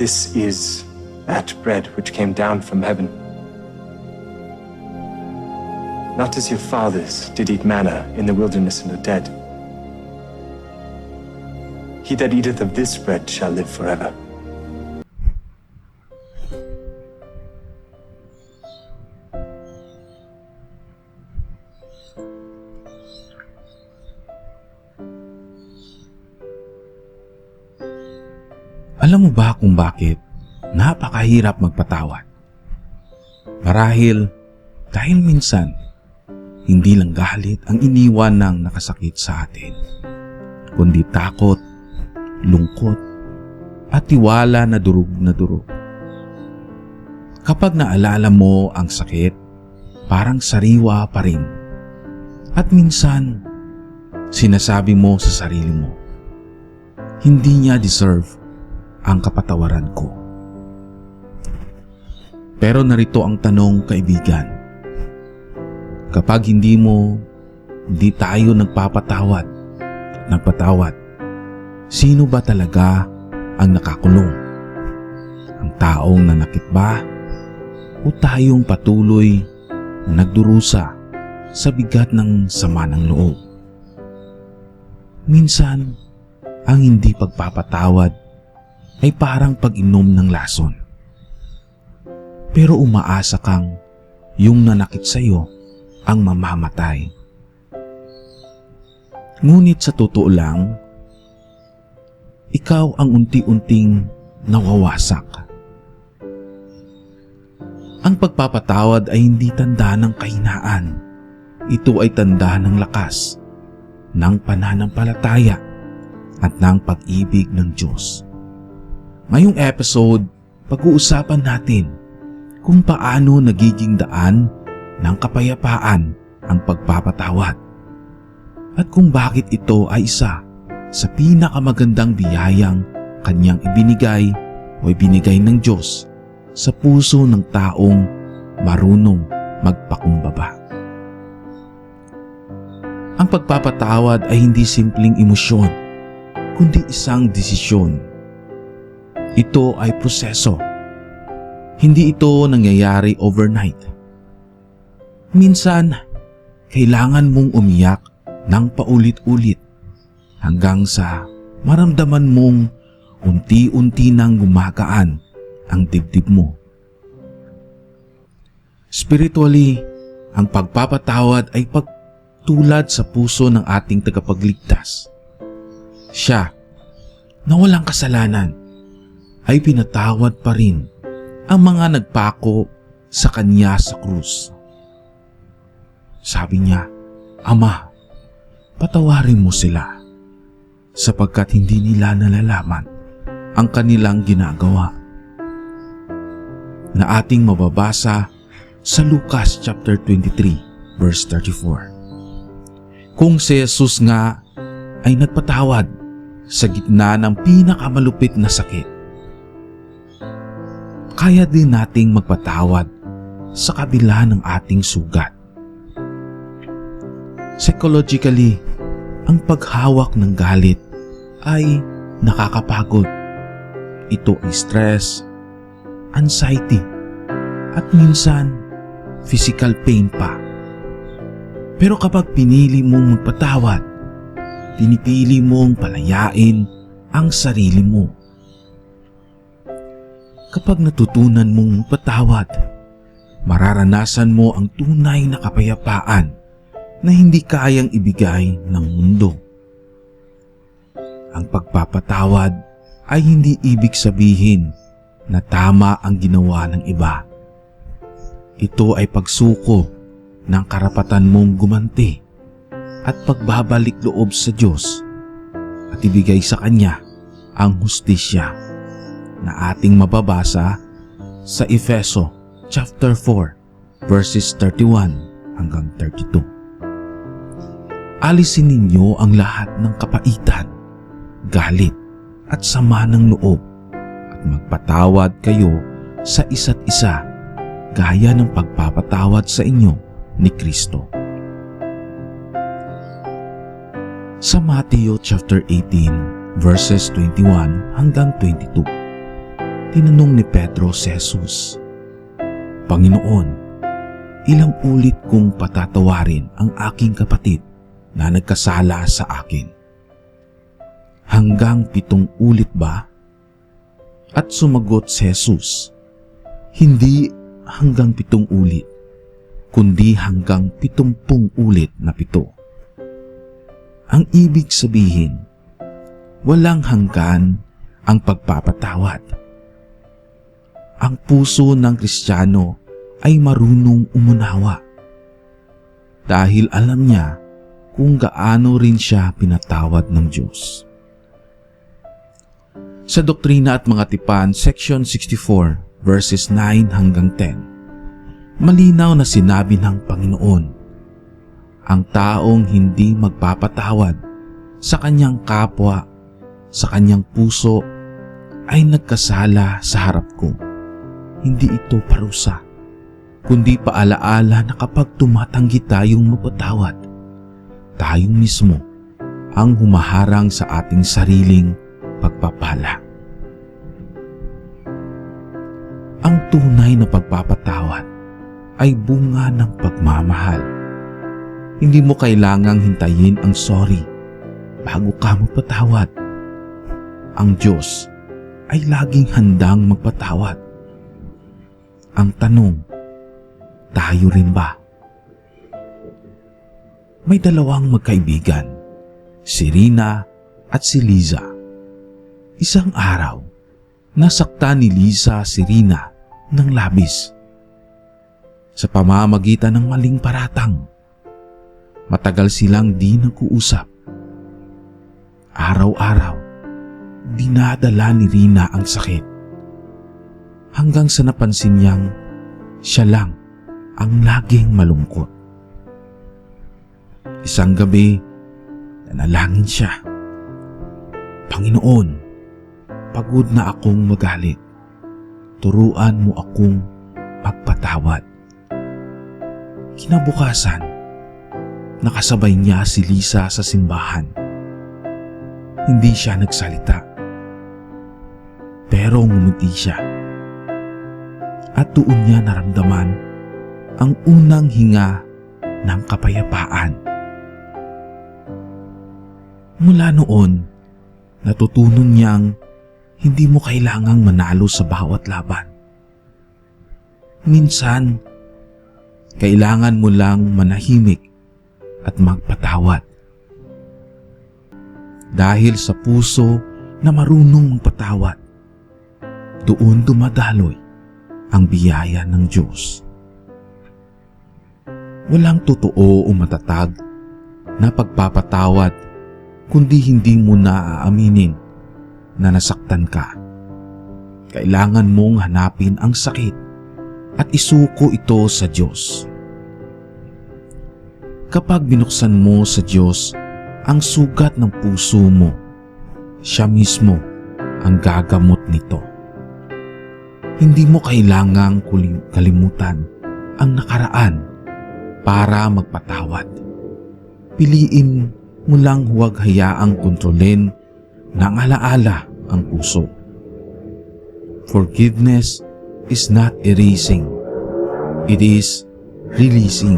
This is that bread which came down from heaven. Not as your fathers did eat manna in the wilderness and are dead. He that eateth of this bread shall live forever. Alam mo ba kung bakit napakahirap magpatawad? Marahil dahil minsan hindi lang galit ang iniwan ng nakasakit sa atin, kundi takot, lungkot, at tiwala na durug na durug. Kapag naalala mo ang sakit, parang sariwa pa rin. At minsan, sinasabi mo sa sarili mo, hindi niya deserve ang kapatawaran ko. Pero narito ang tanong kaibigan. Kapag hindi mo, hindi tayo nagpapatawad, nagpatawad, sino ba talaga ang nakakulong? Ang taong nanakit ba? O tayong patuloy na nagdurusa sa bigat ng sama ng loob? Minsan, ang hindi pagpapatawad ay parang pag-inom ng lason. Pero umaasa kang yung nanakit sa iyo ang mamamatay. Ngunit sa totoo lang, ikaw ang unti-unting nawawasak. Ang pagpapatawad ay hindi tanda ng kahinaan. Ito ay tanda ng lakas, ng pananampalataya at ng pag-ibig ng Diyos. Ngayong episode, pag-uusapan natin kung paano nagiging daan ng kapayapaan ang pagpapatawad at kung bakit ito ay isa sa pinakamagandang biyayang kanyang ibinigay o ibinigay ng Diyos sa puso ng taong marunong magpakumbaba. Ang pagpapatawad ay hindi simpleng emosyon, kundi isang desisyon. Ito ay proseso. Hindi ito nangyayari overnight. Minsan, kailangan mong umiyak ng paulit-ulit hanggang sa maramdaman mong unti-unti nang gumagaan ang dibdib mo. Spiritually, ang pagpapatawad ay pagtulad sa puso ng ating tagapagligtas. Siya, na walang kasalanan, ay pinatawad pa rin ang mga nagpako sa kanya sa krus. Sabi niya, Ama, patawarin mo sila sapagkat hindi nila nalalaman ang kanilang ginagawa. Na ating mababasa sa Lucas chapter 23 verse 34. Kung si Jesus nga ay nagpatawad sa gitna ng pinakamalupit na sakit, kaya din nating magpatawad sa kabila ng ating sugat. Psychologically, ang paghawak ng galit ay nakakapagod. Ito ay stress, anxiety, at minsan physical pain pa. Pero kapag pinili mong magpatawad, pinipili mong palayain ang sarili mo. Kapag natutunan mong magpatawad, mararanasan mo ang tunay na kapayapaan na hindi kayang ibigay ng mundo. Ang pagpapatawad ay hindi ibig sabihin na tama ang ginawa ng iba. Ito ay pagsuko ng karapatan mong gumanti at pagbabalik loob sa Diyos at ibigay sa Kanya ang hustisya na ating mababasa sa Efeso chapter 4 verses 31 hanggang 32. Alisin ninyo ang lahat ng kapaitan, galit at sama ng loob at magpatawad kayo sa isa't isa gaya ng pagpapatawad sa inyo ni Kristo. Sa Mateo chapter 18 verses 21 hanggang 22. Tinanong ni Pedro si Jesus, Panginoon, ilang ulit kong patatawarin ang aking kapatid na nagkasala sa akin? Hanggang pitong ulit ba? At sumagot si Jesus, Hindi hanggang pitong ulit, kundi hanggang pitumpung ulit na pito. Ang ibig sabihin, walang hanggan ang pagpapatawad. Ang puso ng Kristiyano ay marunong umunawa dahil alam niya kung gaano rin siya pinatawad ng Diyos. Sa Doktrina at Mga Tipan, Section 64, verses 9 hanggang 10, malinaw na sinabi ng Panginoon, ang taong hindi magpapatawad sa kanyang kapwa, sa kanyang puso, ay nagkasala sa harap ko. Hindi ito parusa, kundi paalaala na kapag tumatanggi tayong mapatawad, tayong mismo ang humaharang sa ating sariling pagpapala. Ang tunay na pagpapatawad ay bunga ng pagmamahal. Hindi mo kailangang hintayin ang sorry bago ka magpatawad. Ang Diyos ay laging handang magpatawad. Ang tanong, tayo rin ba? May dalawang magkaibigan, si Rina at si Liza. Isang araw, nasaktan ni Liza si Rina ng labis. Sa pamamagitan ng maling paratang, matagal silang di nag-uusap. Araw-araw, dinadala ni Rina ang sakit. Hanggang sa napansin niyang siya lang ang laging malungkot. Isang gabi, nanalangin siya. Panginoon, pagod na akong magalit. Turuan mo akong magpatawad. Kinabukasan, nakasabay niya si Lisa sa simbahan. Hindi siya nagsalita. Pero ngumiti siya. At doon niya naramdaman ang unang hinga ng kapayapaan. Mula noon, natutunan niyang hindi mo kailangang manalo sa bawat laban. Minsan, kailangan mo lang manahimik at magpatawad. Dahil sa puso na marunong magpatawad, doon dumadaloy ang biyaya ng Diyos. Walang totoo o matatag na pagpapatawad kundi hindi mo na aaminin na nasaktan ka. Kailangan mong hanapin ang sakit at isuko ito sa Diyos. Kapag binuksan mo sa Diyos ang sugat ng puso mo, siya mismo ang gagamot nito. Hindi mo kailangang kalimutan ang nakaraan para magpatawad. Piliin mo lang huwag hayaang kontrolin ng alaala ang puso. Forgiveness is not erasing. It is releasing.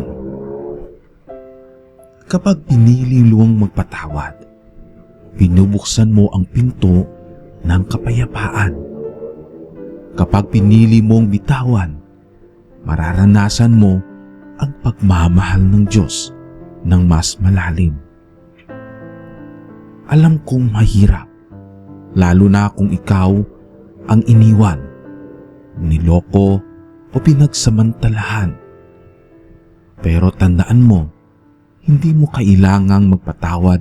Kapag pinili luwang magpatawad, binubuksan mo ang pinto ng kapayapaan. Kapag pinili mong bitawan, mararanasan mo ang pagmamahal ng Diyos ng mas malalim. Alam kong mahirap, lalo na kung ikaw ang iniwan, niloko o pinagsamantalahan. Pero tandaan mo, hindi mo kailangang magpatawad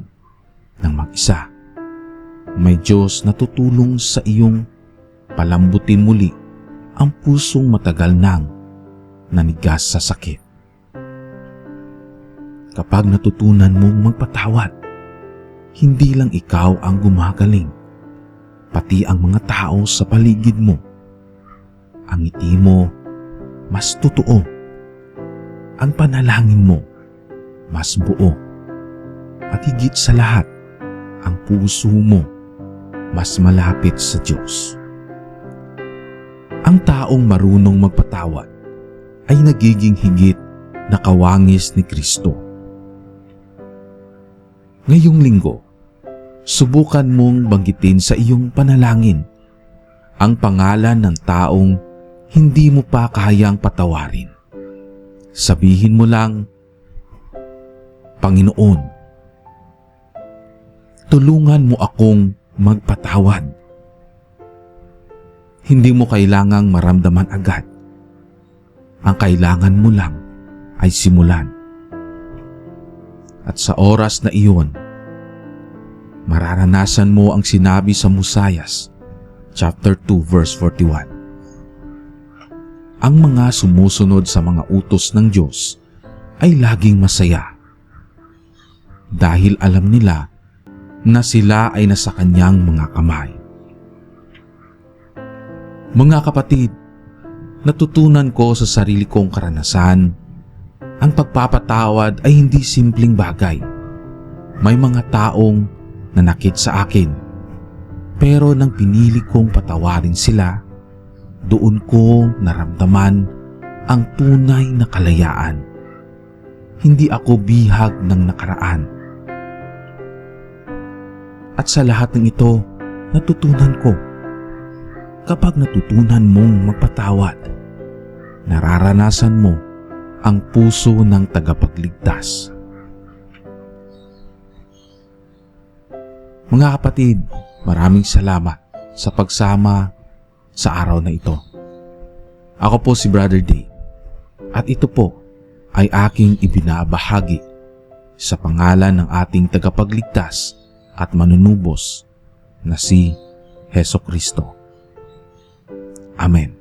ng mag-isa. May Diyos na tutulong sa iyong palambutin muli ang pusong matagal nang nanigas sa sakit. Kapag natutunan mong magpatawad, hindi lang ikaw ang gumagaling, pati ang mga tao sa paligid mo. Ang ngiti mo, mas totoo. Ang panalangin mo, mas buo. At higit sa lahat, ang puso mo, mas malapit sa Diyos. Ang taong marunong magpatawad ay nagiging higit na kawangis ni Kristo. Ngayong linggo, subukan mong banggitin sa iyong panalangin ang pangalan ng taong hindi mo pa kayang patawarin. Sabihin mo lang, Panginoon, tulungan mo akong magpatawad. Hindi mo kailangang maramdaman agad. Ang kailangan mo lang ay simulan. At sa oras na iyon, mararanasan mo ang sinabi sa Musayas, chapter 2 verse 41. Ang mga sumusunod sa mga utos ng Diyos ay laging masaya dahil alam nila na sila ay nasa kanyang mga kamay. Mga kapatid, natutunan ko sa sarili kong karanasan, ang pagpapatawad ay hindi simpleng bagay. May mga taong nanakit sa akin, pero nang pinili kong patawarin sila, doon ko naramdaman ang tunay na kalayaan. Hindi ako bihag ng nakaraan. At sa lahat ng ito, natutunan ko. Kapag natutunan mong magpatawad, nararanasan mo ang puso ng tagapagligtas. Mga kapatid, maraming salamat sa pagsama sa araw na ito. Ako po si Brother Dave at ito po ay aking ibinabahagi sa pangalan ng ating tagapagligtas at manunubos na si Heso Kristo. Amin.